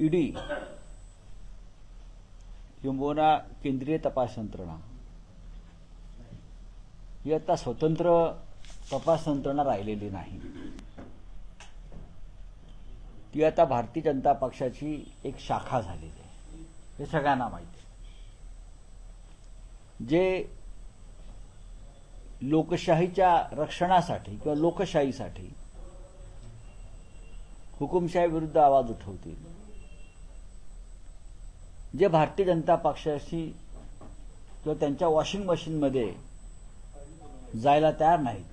ED किंबहुना केंद्रीय तपास यंत्रणा. ही आता स्वतंत्र तपास यंत्रणा राहिलेली नाही. ती आता भारतीय जनता पक्षाची एक शाखा झालेली आहे. हे सगळ्यांना माहिती आहे. जे लोकशाहीच्या रक्षणासाठी किंवा लोकशाहीसाठी हुकुमशाही विरुद्ध आवाज उठवतील जे भारतीय जनता पक्षाशी किंवा त्यांच्या वॉशिंग मशीनमध्ये जायला तयार नाहीत.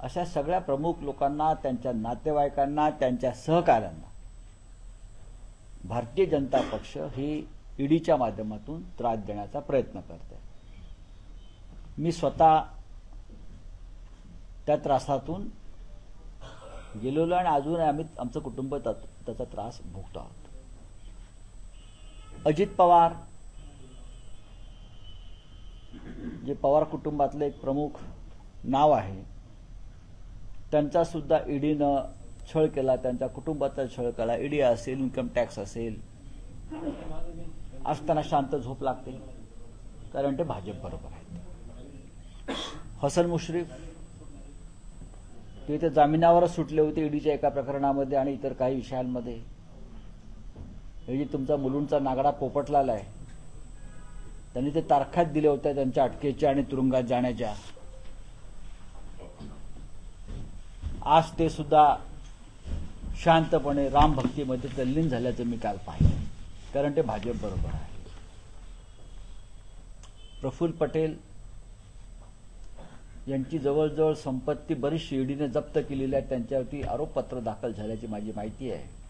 अशा सगळ्या प्रमुख लोकांना त्यांच्या नातेवाईकांना त्यांच्या सहकाऱ्यांना भारतीय जनता पक्ष ही ईडीच्या माध्यमातून त्रास देण्याचा प्रयत्न करते मी स्वतः त्या त्रासातून गेलेलो आणि अजून आम्ही आमचं कुटुंब त्यात- त्याचा त्रास भोगतो आहोत. अजित पवार. जे पवार कुटुंबातलं एक प्रमुख नाव आहे त्यांचासुद्धा ईडीनं छळ केला त्यांच्या कुटुंबाचा छळ केला. ईडी असेल इन्कम टॅक्स असेल असताना शांत झोप लागते कारण ते भाजप बरोबर आहेत. हसन मुश्रीफ ते इथे जामिनावरच सुटले होते ईडीच्या एका प्रकरणामध्ये आणि इतर काही विषयांमध्ये. हे जे तुमचा मुलुंडचा नागडा पोपटलाला आहे त्यांनी ते तारखात दिल्या होत्या त्यांच्या अटकेच्या आणि तुरुंगात जाण्याच्या. आज ते सुद्धा शांतपणे रामभक्तीमध्ये तल्लीन झाल्याचं मी काल पाहिलं. कारण ते भाजप बरोबर आहे. प्रफुल्ल पटेल यांची जवळजवळ संपत्ती बरीचशी ईडीने जप्त केलेली आहे. त्यांच्यावरती आरोपपत्र दाखल झाल्याची माझी माहिती आहे.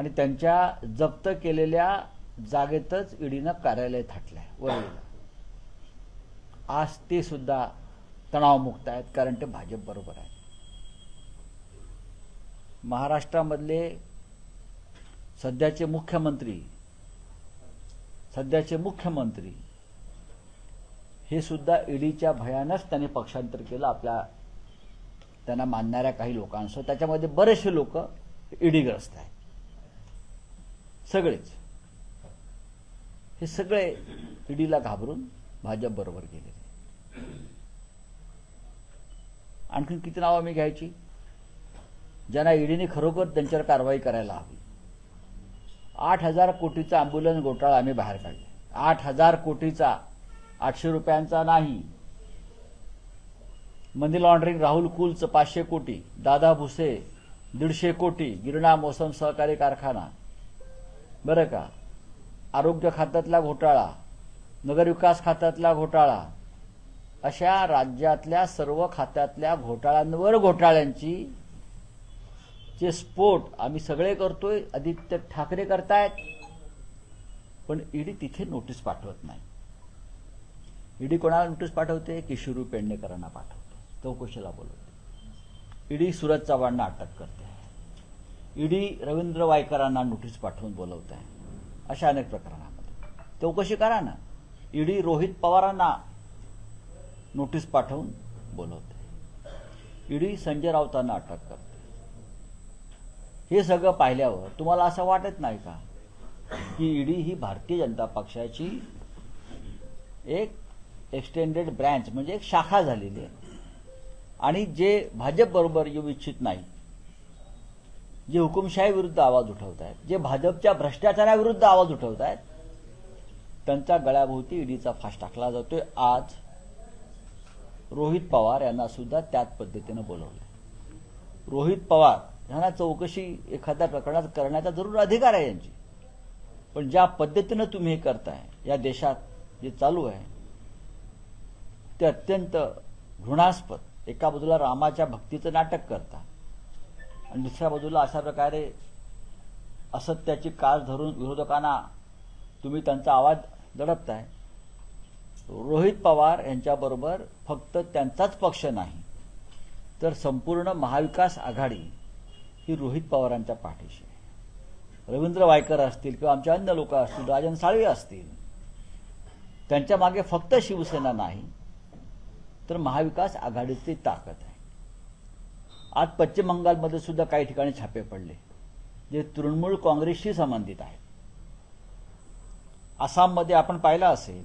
आणि त्यांच्या जप्त केलेल्या जागेतच ईडीनं कार्यालय थाटलंय वरळीला आज ते सुद्धा तणावमुक्त आहेत कारण ते भाजप बरोबर आहे महाराष्ट्रामधले सध्याचे मुख्यमंत्री सध्याचे मुख्यमंत्री हे सुद्धा ईडीच्या भयानंच त्यांनी पक्षांतर केलं आपल्या त्यांना मानणाऱ्या काही लोकांसह. त्याच्यामध्ये बरेचसे लोक ईडीग्रस्त आहेत. सगळेच. हे सगळे ईडीला घाबरून भाजप बरोबर गेलेले. आणखीन किती नावं मी घ्यायची? ज्यांना ईडीने खरोखर त्यांच्यावर कारवाई करायला हवी. आठ हजार कोटीचा अँब्युलन्स घोटाळा आम्ही बाहेर काढले. आठ हजार कोटीचा आठशे रुपयांचा नाही. मनी लॉन्ड्रिंग राहुल कुलचं पाचशे कोटी दादा भुसे दीडशे कोटी गिरणा मोसम सहकारी कारखाना बरं का? आरोग्य खात्यातला घोटाळा नगरविकास खात्यातला घोटाळा अशा राज्यातल्या सर्व खात्यातल्या घोटाळ्यांवर घोटाळ्यांची जे स्फोट आम्ही सगळे करतोय आदित्य ठाकरे करतायत पण ईडी तिथे नोटीस पाठवत नाही. ईडी कोणाला नोटीस पाठवते? किशोरू पेडणेकरांना पाठवते. चौकशीला बोलवते. ईडी सुरज चव्हाणना अटक करते. ईडी रवींद्र वायकरांना नोटीस पाठवून बोलवत आहे अशा अनेक प्रकरणामध्ये. चौकशी करा ना. ईडी रोहित पवारांना नोटीस पाठवून बोलवते ईडी संजय राऊतांना अटक करते हे सगळं पाहिल्यावर तुम्हाला असं वाटत नाही का? की ईडी ही भारतीय जनता पक्षाची एक एक्सटेंडेड ब्रँच म्हणजे एक शाखा झालेली आहे. आणि जे भाजप बरोबर येऊ इच्छित नाही जे हुकुमशाही विरुद्ध आवाज उठवत आहेत जे भाजपच्या भ्रष्टाचाराविरुद्ध आवाज उठवत आहेत त्यांच्या गळ्याभोवती ईडीचा फास टाकला जातोय. आज रोहित पवार यांना सुद्धा त्याच पद्धतीनं बोलवलं रोहित पवार यांना चौकशी एखाद्या प्रकरणात करण्याचा जरूर अधिकार आहे यांची. पण ज्या पद्धतीनं तुम्ही हे करताय या देशात जे चालू आहे ते अत्यंत घृणास्पद. एका बाजूला रामाच्या भक्तीचं नाटक करता आणि दुसऱ्या बाजूला अशा प्रकारे असत्याची कास धरून विरोधकांना तुम्ही त्यांचा आवाज दडपताय. रोहित पवार यांच्याबरोबर फक्त त्यांचाच पक्ष नाही तर संपूर्ण महाविकास आघाडी ही रोहित पवारांच्या पाठीशी आहे. रवींद्र वायकर असतील किंवा आमच्या अन्य लोक असतील राजन साळवे असतील त्यांच्या मागे फक्त शिवसेना नाही तर महाविकास आघाडीची ताकद आहे. आज पश्चिम बंगालमध्ये सुद्धा काही ठिकाणी छापे पडले जे तृणमूल काँग्रेसशी संबंधित आहेत. आसाममध्ये आपण पाहिलं असेल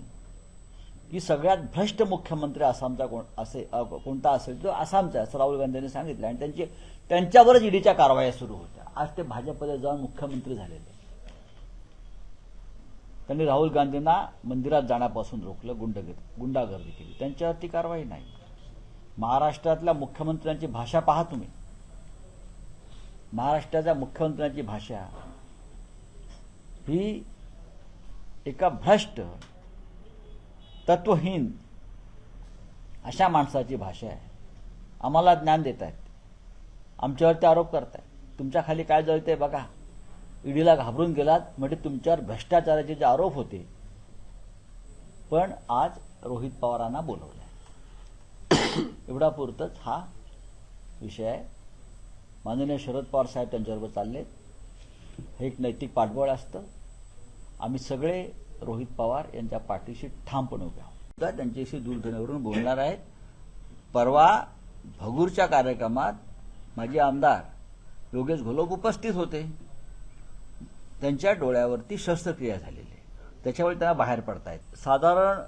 की सगळ्यात भ्रष्ट मुख्यमंत्री आसामचा कोण असे कोणता असेल तो आसामचा असं राहुल गांधींनी सांगितलं. आणि त्यांची त्यांच्यावरच ईडीच्या कारवाया सुरू होत्या. आज ते भाजपमध्ये जाऊन मुख्यमंत्री झालेले त्यांनी राहुल गांधींना मंदिरात जाण्यापासून रोखलं गुंडगिरी गुंडागर्दी केली. त्यांच्यावरती कारवाई नाही. महाराष्ट्रातल्या मुख्यमंत्र्यांची भाषा पहा तुम्ही. महाराष्ट्राच्या मुख्यमंत्र्यांची भाषा ही एका भ्रष्ट तत्वहीन अशा माणसाची भाषा आहे. आम्हाला ज्ञान देत आहेत आमच्यावरती आरोप करतायत. तुमच्या खाली काय जळते बघा. ईडीला घाबरून गेलात म्हणजे तुमच्यावर भ्रष्टाचाराचे जे आरोप होते. पण आज रोहित पवारांना बोलवलंय. एवढा पुरतच हा विषय आहे. माननीय शरद पवार साहेब त्यांच्याबरोबर चालले हे एक नैतिक पाठबळ असतं. आम्ही सगळे रोहित पवार यांच्या पाठीशी ठामपणे उभे आहोत. त्यांच्याशी दूरध्वनीवरून बोलणार आहेत. परवा भगूरच्या कार्यक्रमात माझे आमदार योगेश घोलप उपस्थित होते. त्यांच्या डोळ्यावरती शस्त्रक्रिया झालेली आहे. त्याच्यामुळे त्यांना बाहेर पडतायत. साधारण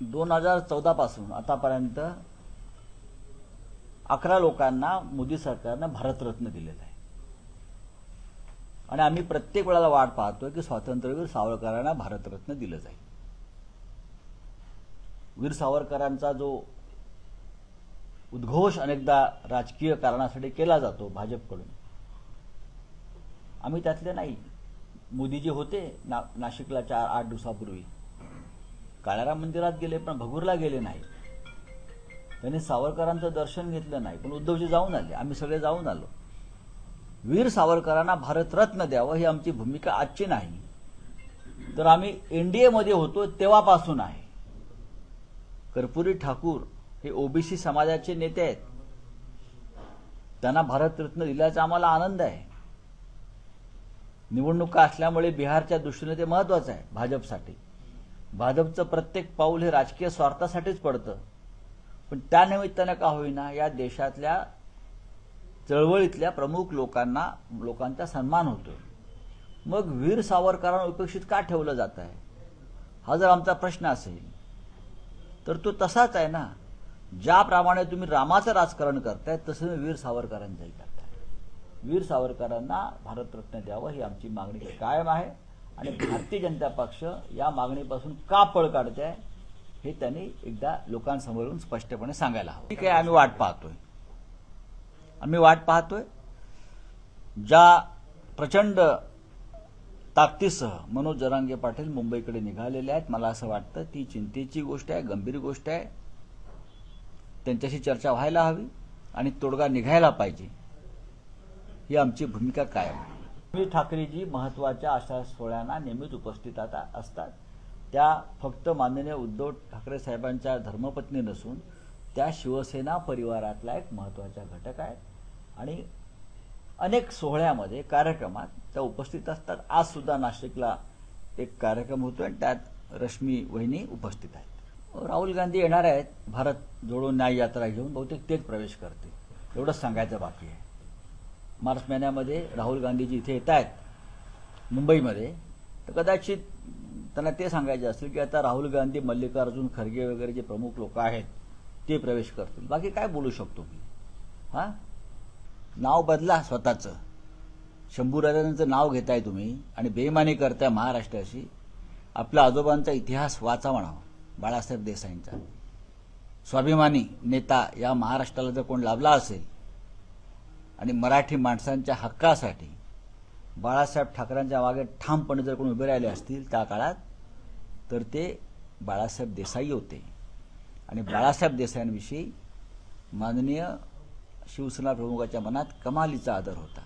दोन हजार चौदा पासून आतापर्यंत अकरा लोकांना मोदी सरकारनं भारतरत्न दिलेलं आहे. आणि आम्ही प्रत्येक वेळेला वाट पाहतोय की स्वातंत्र्यवीर सावरकरांना भारतरत्न दिलं जाईल. वीर सावरकरांचा जो उद्घोष अनेकदा राजकीय कारणासाठी केला जातो भाजपकडून आम्ही त्यातले नाही. मोदीजी होते ना नाशिकला चार आठ दिवसापूर्वी. काळाराम मंदिरात गेले पण भगूरला गेले नाही त्यांनी सावरकरांचं दर्शन घेतलं नाही पण उद्धवजी जाऊन आले. आम्ही सगळे जाऊन आलो. वीर सावरकरांना भारतरत्न द्यावं ही आमची भूमिका आजची नाही. तर आम्ही एनडीएमध्ये होतो तेव्हापासून आहे. कर्पुरी ठाकूर हे ओबीसी समाजाचे नेते आहेत. त्यांना भारतरत्न दिल्याचा आम्हाला आनंद आहे. निवडणुका असल्यामुळे बिहारच्या दृष्टीने ते महत्वाचं आहे भाजपसाठी. भाजपचं प्रत्येक पाऊल हे राजकीय स्वार्थासाठीच पडतं. पण त्यानिमित्तानं का होईना या देशातल्या चळवळीतल्या प्रमुख लोकांना लोकांचा सन्मान होतो. मग वीर सावरकरांना उपेक्षित का ठेवलं जात आहे? हा जर आमचा प्रश्न असेल तर तो तसाच आहे ना. ज्याप्रमाणे तुम्ही रामाचं राजकारण करताय तसं तुम्ही वीर सावरकरांचंही करताय. वीर सावरकरांना भारतरत्न द्यावं ही आमची मागणी कायम आहे. आणि भारतीय जनता पक्ष या मागणीपासून का पळ काढते हे त्यांनी एकदा लोकांसमोरून स्पष्टपणे सांगायला हवं. ठीक आहे आम्ही वाट पाहतोय. आम्ही वाट पाहतोय. ज्या प्रचंड ताकदीसह मनोज जरांगे पाटील मुंबईकडे निघालेले आहेत मला असं वाटतं ती चिंतेची गोष्ट आहे गंभीर गोष्ट आहे. त्यांच्याशी चर्चा व्हायला हवी आणि तोडगा निघायला पाहिजे. ही आमची भूमिका कायम आहे. ठाकरेजी महत्त्वाच्या अशा सोहळ्यांना नेहमीच उपस्थित आता असतात. त्या फक्त माननीय उद्धव ठाकरे साहेबांच्या धर्मपत्नी नसून त्या शिवसेना परिवारातला एक महत्त्वाचा घटक आहेत आणि अनेक सोहळ्यामध्ये कार्यक्रमात त्या उपस्थित असतात. आजसुद्धा नाशिकला एक कार्यक्रम होतो आणि त्यात रश्मी वहिनी उपस्थित आहेत. राहुल गांधी येणार आहेत. भारत जोडो न्याय यात्रा घेऊन बहुतेक तेच प्रवेश करते एवढंच सांगायचं बाकी आहे. मार्च महिन्यामध्ये राहुल गांधीजी इथे येत आहेत मुंबईमध्ये. तर कदाचित त्यांना ते सांगायचे असेल की आता राहुल गांधी मल्लिकार्जुन खरगे वगैरे जे प्रमुख लोक आहेत ते प्रवेश करतील. बाकी काय बोलू शकतो मी? हां? नाव बदला स्वतःचं. शंभूराजांचं नाव घेताय तुम्ही आणि बेमानी करताय महाराष्ट्राशी. आपल्या आजोबांचा इतिहास वाचा म्हणावा बाळासाहेब देसाईंचा. स्वाभिमानी नेता या महाराष्ट्राला जर कोण लाभला असेल आणि मराठी माणसांच्या हक्कासाठी बाळासाहेब ठाकरेंच्या मागे ठामपणे जर कोण उभे राहिले असतील त्या काळात तर ते बाळासाहेब देसाई होते. आणि बाळासाहेब देसाईंविषयी माननीय शिवसेना प्रमुखाच्या मनात कमालीचा आदर होता.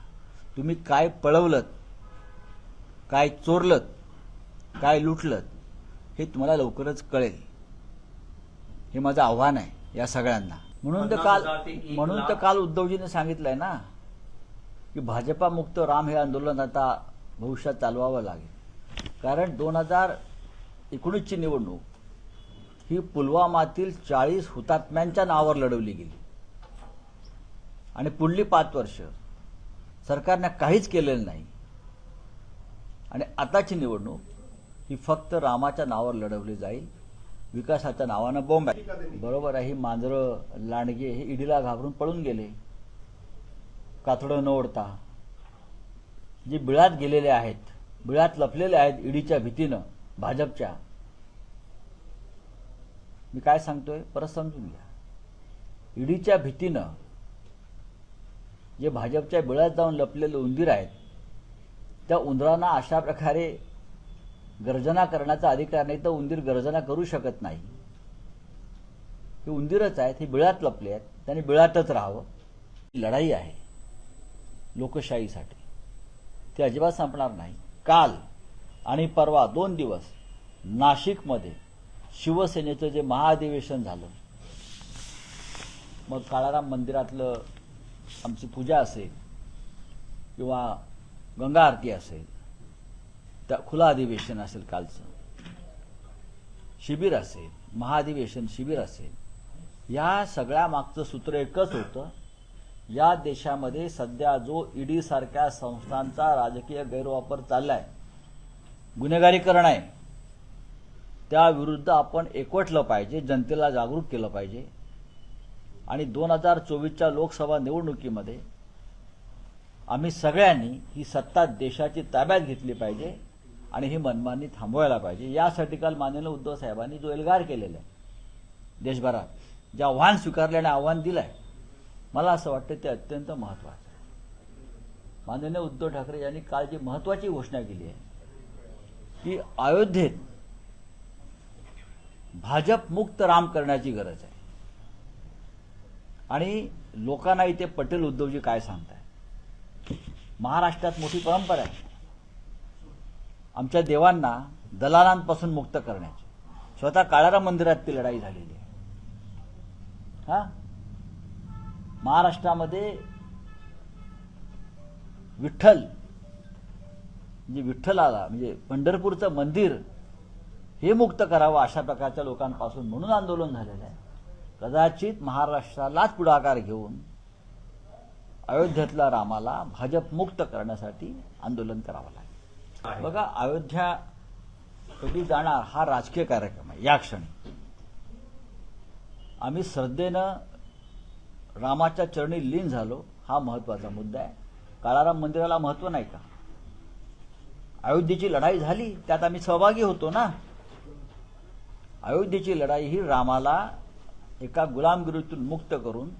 तुम्ही काय पळवलत काय चोरलत काय लुटलत हे तुम्हाला लवकरच कळेल. हे माझं आव्हान आहे या सगळ्यांना. म्हणून तर काल म्हणून तर काल उद्धवजीने सांगितलंय ना की भाजपा मुक्त राम हे आंदोलन आता भविष्यात चालवावं लागेल. कारण दोन हजार एकोणीसची निवडणूक. ही पुलवामातील चाळीस हुतात्म्यांच्या नावावर लढवली गेली. आणि पुढली पाच वर्ष सरकारने काहीच केलेलं नाही. आणि आताची निवडणूक ही फक्त रामाच्या नावावर लढवली जाईल विकासाच्या नावानं बॉम्ब आहे. बरोबर आहे ही मांजरं लांडगे हे ईडीला घाबरून पळून गेले. कातडं न ओढता. जे बिळात गेलेले आहेत बिळात लपलेले आहेत ईडीच्या भीतीनं भाजपच्या. मी काय सांगतोय? परत समजून घ्या. ईडीच्या भीतीनं जे भाजपच्या बिळात जाऊन लपलेले उंदीर आहेत त्या उंदरांना अशा प्रकारे गर्जना करण्याचा अधिकार नाही तर उंदीर गर्जना करू शकत नाही. हे उंदीरच आहेत हे बिळात लपले आहेत त्यांनी बिळातच राहावं. ही लढाई आहे लोकशाहीसाठी. ती अजिबात संपणार नाही. काल आणि परवा दोन दिवस नाशिकमध्ये शिवसेनेचं जे महाधिवेशन झालं मग काळाराम मंदिरातलं आमची पूजा असेल किंवा गंगा आरती असेल त्या खुला अधिवेशन असेल कालचं शिबिर असेल महाधिवेशन शिबिर असेल या सगळ्या मागचं सूत्र एकच होतं या देशामध्ये सध्या जो ईडी सारख्या संस्थांचा राजकीय गैरवापर चाललाय गुन्हेगारीकरण आहे. त्याविरुद्ध आपण एकवटलं पाहिजे जनतेला जागरूक केलं पाहिजे. आणि दोन हजार चोवीसच्या लोकसभा निवडणुकीमध्ये आम्ही सगळ्यांनी ही सत्ता देशाची ताब्यात घेतली पाहिजे आणि ही मनमानी थांबवायला पाहिजे. यासाठी काल माननीय उद्धव साहेबांनी जो एल्गार केलेला आहे देशभरात जे आव्हान स्वीकारल्याने आव्हान दिलं आहे मला असं वाटतं ते अत्यंत महत्वाचं आहे. माननीय उद्धव ठाकरे यांनी काल जी महत्वाची घोषणा केली आहे की अयोध्येत भाजप मुक्त राम करण्याची गरज आहे. आणि लोकांना इथे पटेल उद्धवजी काय सांगताय? महाराष्ट्रात मोठी परंपरा आहे. आमच्या देवांना दलालांपासून मुक्त करण्याची. स्वतः काळारा मंदिरात ती लढाई झालेली आहे. हा? महाराष्ट्रामध्ये विठ्ठल म्हणजे विठ्ठलाला म्हणजे पंढरपूरचं मंदिर हे मुक्त करावं अशा प्रकारच्या लोकांपासून म्हणून आंदोलन झालेलं आहे. कदाचित महाराष्ट्रालाच पुढाकार घेऊन अयोध्येतल्या रामाला भाजप मुक्त करण्यासाठी आंदोलन करावं लागेल. बघा अयोध्या कधी जाणार हा राजकीय कार्यक्रम आहे या क्षणी. आम्ही श्रद्धेनं रामाच्या चरणी लीन झालो हा महत्त्वाचा मुद्दा आहे. काळाराम मंदिराला महत्त्व नाही का? अयोध्येची लढाई झाली त्यात आम्ही सहभागी होतो ना. अयोध्येची लढाई ही रामाला एका गुलामगिरीतून मुक्त करून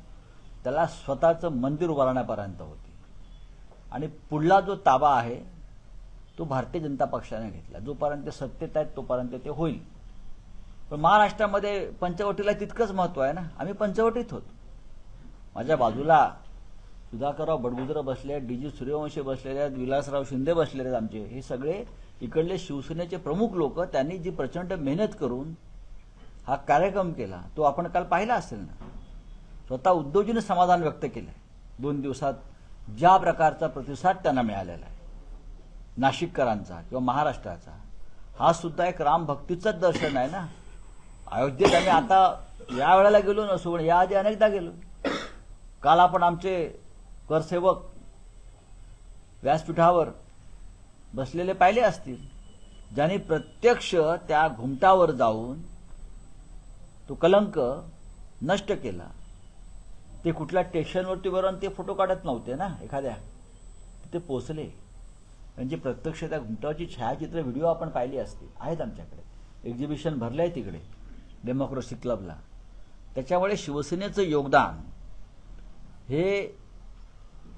त्याला स्वतःचं मंदिर उभारण्यापर्यंत होती. आणि पुढला जो ताबा आहे तो भारतीय जनता पक्षाने घेतला. जोपर्यंत सत्तेत आहेत तोपर्यंत ते होईल. पण महाराष्ट्रामध्ये पंचवटीला तितकंच महत्त्व आहे ना. आम्ही पंचवटीत होतो. माझ्या बाजूला सुधाकरराव बडगुजर बसले आहेत डी जी सूर्यवंशी बसलेले आहेत विलासराव शिंदे बसलेले आहेत आमचे. हे सगळे इकडले शिवसेनेचे प्रमुख लोक त्यांनी जी प्रचंड मेहनत करून हा कार्यक्रम केला तो आपण काल पाहिला असेल ना? स्वतः उद्योजीने समाधान व्यक्त केलंय. दोन दिवसात ज्या प्रकारचा प्रतिसाद त्यांना मिळालेला आहे नाशिककरांचा किंवा महाराष्ट्राचा हा सुद्धा एक रामभक्तीचंच दर्शन आहे ना? अयोध्येत आम्ही आता या वेळेला गेलो नसू पण याआधी अनेकदा गेलो. काल आपण आमचे करसेवक व्यासपीठावर बसलेले पाहिले असतील ज्यांनी प्रत्यक्ष त्या घुमटावर जाऊन तो कलंक नष्ट केला. ते कुठल्या स्टेशनवरती वरून ते फोटो काढत नव्हते ना एखाद्या. तिथे पोचले म्हणजे प्रत्यक्ष त्या घुमटावरची छायाचित्र व्हिडिओ आपण पाहिली असतील आहेत आमच्याकडे. एक्झिबिशन भरलं आहे तिकडे डेमोक्रेसी क्लबला. त्याच्यामुळे शिवसेनेचं योगदान हे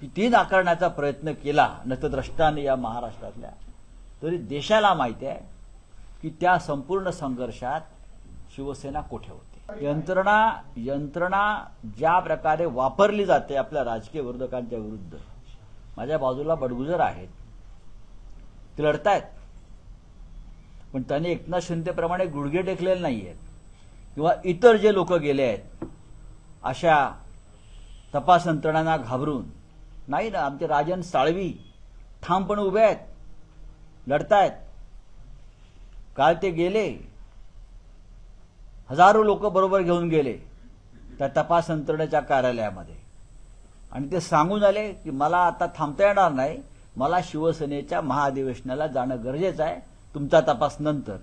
किती नाकारण्याचा प्रयत्न केला नतद्रष्टाने या महाराष्ट्रातल्या. तरी देशाला माहिती आहे की त्या संपूर्ण संघर्षात शिवसेना कुठे होती. यंत्रणा यंत्रणा ज्या प्रकारे वापरली जाते आपल्या राजकीय विरोधकांच्या विरुद्ध माझ्या बाजूला बडगुजर आहेत. ते लढतायत. पण त्यांनी एकनाथ शिंदेप्रमाणे गुडघे टेकलेले नाही आहेत किंवा इतर जे लोक गेले आहेत अशा तपास यंत्रणांना घाबरून नाही ना आमचे राजन साळवी ठामपणे उभे आहेत लढतायत. काल ते गेले. हजारो लोक बरोबर घेऊन गेले त्या तपास यंत्रणेच्या कार्यालयामध्ये. आणि ते सांगून आले की मला आता थांबता येणार नाही मला शिवसेनेच्या महाधिवेशनाला जाणं गरजेचं आहे तुमचा तपास नंतर.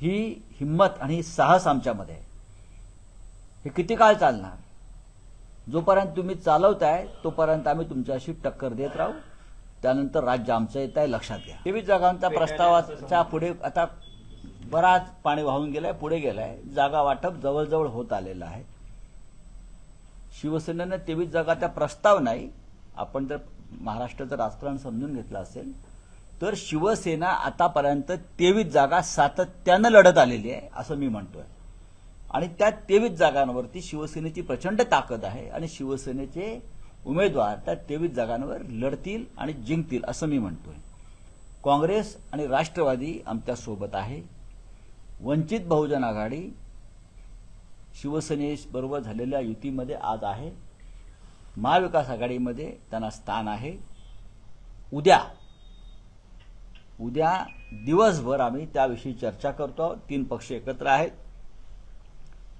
ही हिंमत आणि साहस आमच्यामध्ये आहे. हे किती काळ चालणार? जोपर्यंत तुम्ही चालवताय तोपर्यंत आम्ही तुमच्याशी टक्कर देत राहू. त्यानंतर राज्य आमचं येत आहे लक्षात घ्या. तेवीस जागांचा प्रस्तावाच्या पुढे आता बराच पाणी वाहून गेलाय पुढे गेलाय. जागा वाटप जवळजवळ होत आलेलं आहे. शिवसेनेनं तेवीस जागाचा प्रस्ताव नाही. आपण जर महाराष्ट्राचं राजकारण समजून घेतलं असेल तर शिवसेना आतापर्यंत तेवीस जागा सातत्यानं लढत आलेली आहे असं मी म्हणतोय. आणि त्या तेवीस जागांवरती शिवसेनेची प्रचंड ताकद आहे आणि शिवसेनेचे उमेदवार त्या तेवीस जागांवर लढतील आणि जिंकतील असं मी म्हणतोय. काँग्रेस आणि राष्ट्रवादी आमच्यासोबत आहे. वंचित बहुजन आघाडी शिवसेनेबरोबर झालेल्या युतीमध्ये आज आहे. महाविकास आघाडीमध्ये त्यांना स्थान आहे. उद्या उद्या दिवसभर आम्ही त्याविषयी चर्चा करतो. आहोत. तीन पक्ष एकत्र आहेत.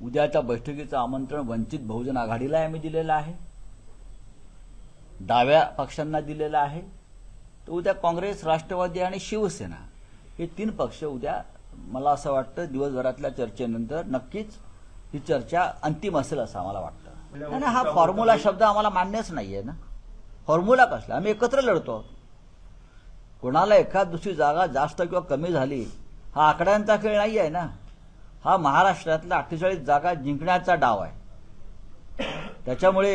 उद्याच्या बैठकीचं आमंत्रण वंचित बहुजन आघाडीला आम्ही दिलेलं आहे. डाव्या पक्षांना दिलेलं आहे. तर उद्या काँग्रेस राष्ट्रवादी आणि शिवसेना हे तीन पक्ष उद्या मला असं वाटतं दिवसभरातल्या चर्चेनंतर नक्कीच ही चर्चा अंतिम असेल असं आम्हाला वाटतं. नाही, हा फॉर्म्युला शब्द आम्हाला मान्यच नाहीये ना. फॉर्म्युला कसला? आम्ही एकत्र लढतो. कोणाला एखाद दुसरी जागा जास्त किंवा कमी झाली हा आकड्यांचा खेळ नाही आहे ना. हा महाराष्ट्रातल्या अठ्ठेचाळीस जागा जिंकण्याचा डाव आहे. त्याच्यामुळे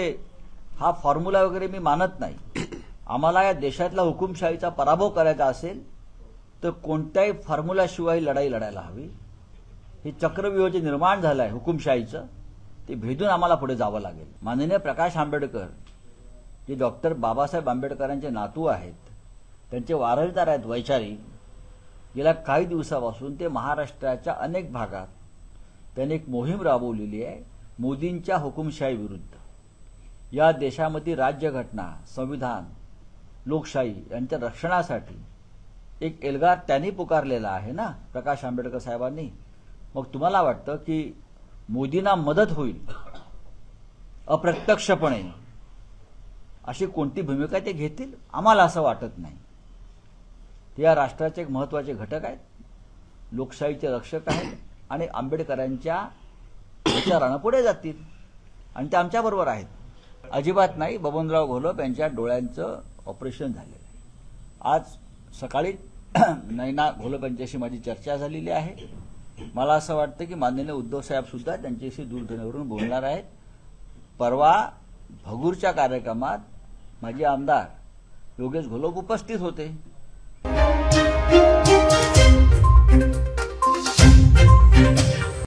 हा फॉर्म्युला वगैरे मी मानत नाही. आम्हाला या देशातला हुकुमशाहीचा पराभव करायचा असेल तर कोणत्याही फॉर्म्युलाशिवाय लढाई लढायला हवी. हे चक्रव्यूह जे निर्माण झालं आहे हुकुमशाहीचं. ते भेदून आम्हाला पुढे जावं लागेल. माननीय प्रकाश आंबेडकर जे डॉक्टर बाबासाहेब आंबेडकरांचे नातू आहेत त्यांचे वारसदार आहेत वैचारिक गेल्या काही दिवसापासून ते महाराष्ट्राच्या अनेक भागात त्यांनी एक मोहीम राबवलेली आहे मोदींच्या हुकुमशाही विरुद्ध. या देशामध्ये राज्यघटना संविधान लोकशाही यांच्या रक्षणासाठी एक एल्गार त्यांनी पुकारलेला आहे ना प्रकाश आंबेडकर साहेबांनी? मग तुम्हाला वाटतं की मोदींना मदत होईल? अप्रत्यक्षपणे? अशी कोणती भूमिका ते घेतील? आम्हाला असं वाटत नाही. ते या राष्ट्राचे एक महत्त्वाचे घटक आहेत. लोकशाहीचे रक्षक आहेत. आणि आंबेडकरांच्या विचारानं पुढे जातील. आणि ते आमच्याबरोबर आहेत. अजिबात नाही बबनराव घोलप यांच्या डोळ्यांचं ऑपरेशन झालेलं आहे. आज सकाळी नैना घोलप यांच्याशी माझी चर्चा झालेली आहे. मला असं वाटतं की माननीय उद्धव साहेब सुद्धा त्यांच्याशी दूरध्वनीवरून बोलणार आहेत. परवा भगूरच्या कार्यक्रमात माझे आमदार योगेश घोलप उपस्थित होते.